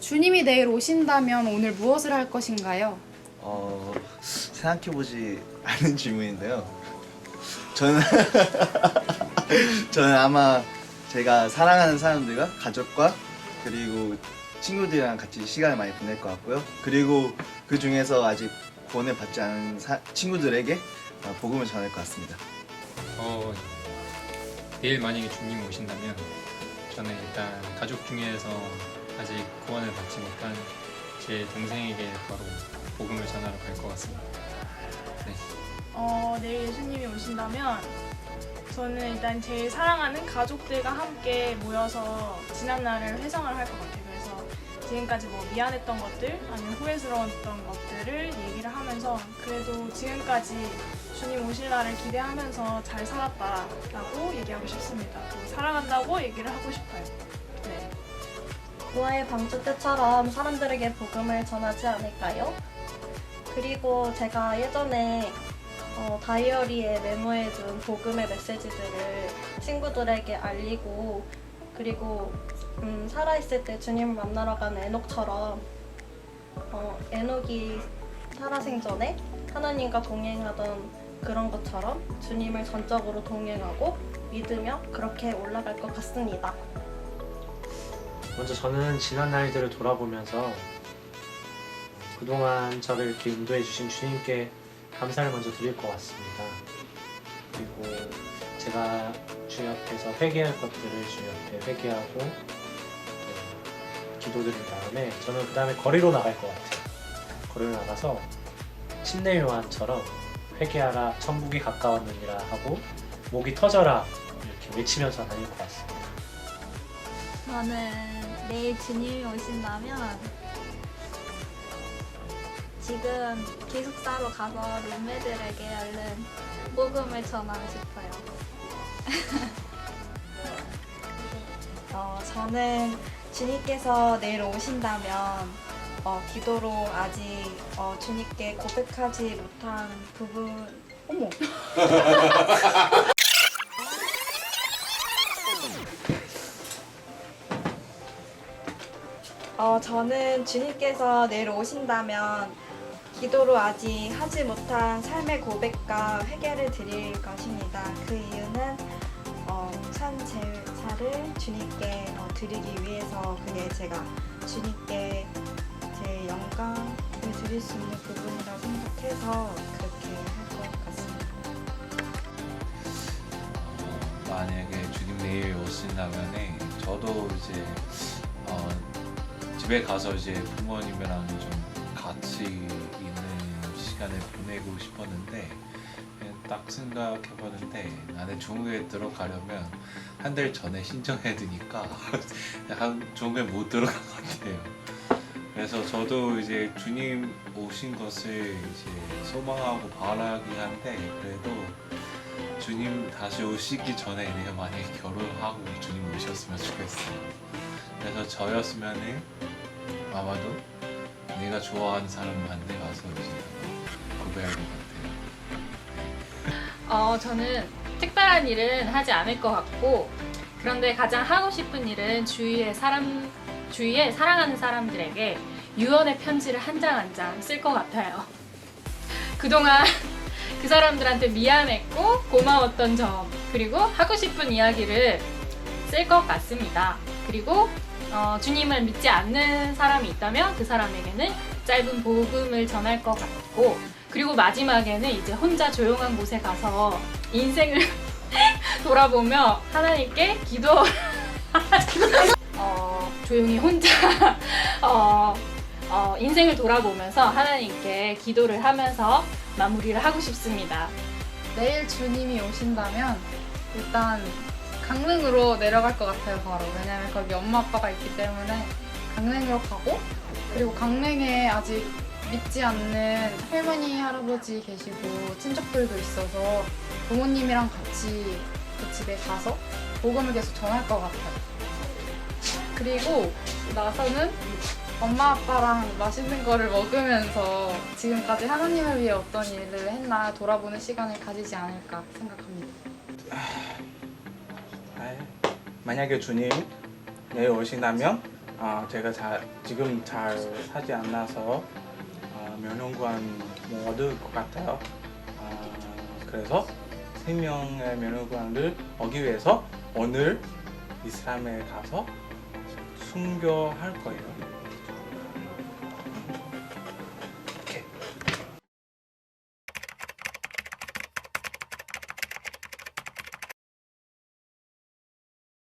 주님이 내일 오신다면 오늘 무엇을 할 것인가요? 어, 생각해보지 않은 질문인데요. 저는 저는 아마 제가 사랑하는 사람들과 가족과 그리고 친구들이랑 같이 시간을 많이 보낼 것 같고요. 그리고 그 중에서 아직 구원을 받지 않은 사- 친구들에게 어, 복음을 전할 것 같습니다. 어, 내일 만약에 주님 오신다면 저는 일단 가족 중에서 아직 구원을 받지 못한 제 동생에게 바로 복음을 전하러 갈 것 같습니다. 네. 어, 내일 예수님이 오신다면 저는 일단 제일 사랑하는 가족들과 함께 모여서 지난 날을 회상을 할 것 같아요. 그래서 지금까지 뭐 미안했던 것들 아니면 후회스러웠던 것들을 얘기를 하면서 그래도 지금까지 주님 오실 날을 기대하면서 잘 살았다라고 얘기하고 싶습니다. 또 사랑한다고 얘기를 하고 싶어요. 네. 노아의 방주 때처럼 사람들에게 복음을 전하지 않을까요? 그리고 제가 예전에 어, 다이어리에 메모해둔 복음의 메시지들을 친구들에게 알리고 그리고 음, 살아있을 때 주님을 만나러 가는 에녹처럼 어, 에녹이 살아생전에 하나님과 동행하던 그런 것처럼 주님을 전적으로 동행하고 믿으며 그렇게 올라갈 것 같습니다. 먼저 저는 지난 날들을 돌아보면서 그동안 저를 이렇게 인도해 주신 주님께 감사를 먼저 드릴 것 같습니다. 그리고 제가 주 옆에서 회개할 것들을 주 옆에 회개하고 또 기도드린 다음에 저는 그 다음에 거리로 나갈 것 같아요. 거리로 나가서 침례 요한처럼 회개하라 천국이 가까웠느니라 하고 목이 터져라 이렇게 외치면서 다닐 것 같습니다. 저는 내일 주님이 오신다면 지금 기숙사로 가서 룸메들에게 얼른 복음을 전하고 싶어요. 어, 저는 주님께서 내일 오신다면 어, 기도로 아직 어, 주님께 고백하지 못한 부분 어머 어, 저는 주님께서 내일 오신다면 기도로 아직 하지 못한 삶의 고백과 회개를 드릴 것입니다. 그 이유는 어, 참 제사를 주님께 어, 드리기 위해서 그게 제가 주님께 제 영광을 드릴 수 있는 부분이라고 생각해서 그렇게 할 것 같습니다. 어, 만약에 주님 내일 오신다면에 저도 이제 어, 집에 가서 이제 부모님이랑 좀 같이 있는 시간을 보내고 싶었는데 딱 생각해봤는데 나는 중국에 들어가려면 한 달 전에 신청해야 되니까 약간 중국에 못 들어갈 것 같아요. 그래서 저도 이제 주님 오신 것을 이제 소망하고 바라긴 한데 그래도 주님 다시 오시기 전에 내가 만약에 결혼하고 주님 오셨으면 좋겠어요. 그래서 저였으면은 아마도 내가 좋아하는 사람한테 가서 이제 고백할 것 같아요. 어, 저는 특별한 일은 하지 않을 것 같고 그런데 가장 하고 싶은 일은 주위의 사람 주위에 사랑하는 사람들에게 유언의 편지를 한 장 한 장 쓸 것 같아요. 그동안 그 사람들한테 미안했고 고마웠던 점 그리고 하고 싶은 이야기를 쓸 것 같습니다. 그리고 어, 주님을 믿지 않는 사람이 있다면 그 사람에게는 짧은 복음을 전할 것 같고 그리고 마지막에는 이제 혼자 조용한 곳에 가서 인생을 돌아보며 하나님께 기도 어, 조용히 혼자 어, 어, 인생을 돌아보면서 하나님께 기도를 하면서 마무리를 하고 싶습니다. 내일 주님이 오신다면 일단 강릉으로 내려갈 것 같아요 바로 왜냐면 거기 엄마 아빠가 있기 때문에 강릉으로 가고 그리고 강릉에 아직 믿지 않는 할머니 할아버지 계시고 친척들도 있어서 부모님이랑 같이 그 집에 가서 복음을 계속 전할 것 같아요 그리고 나서는 엄마 아빠랑 맛있는 거를 먹으면서 지금까지 하나님을 위해 어떤 일을 했나 돌아보는 시간을 가지지 않을까 생각합니다. 아, 만약에 주님 내일 오신다면 아, 제가 잘, 지금 잘 사지 않아서 아, 면허관 못 얻을 것 같아요. 아, 그래서 생명의 면허관을 얻기 위해서 오늘 이슬람에 가서 순교할 거예요.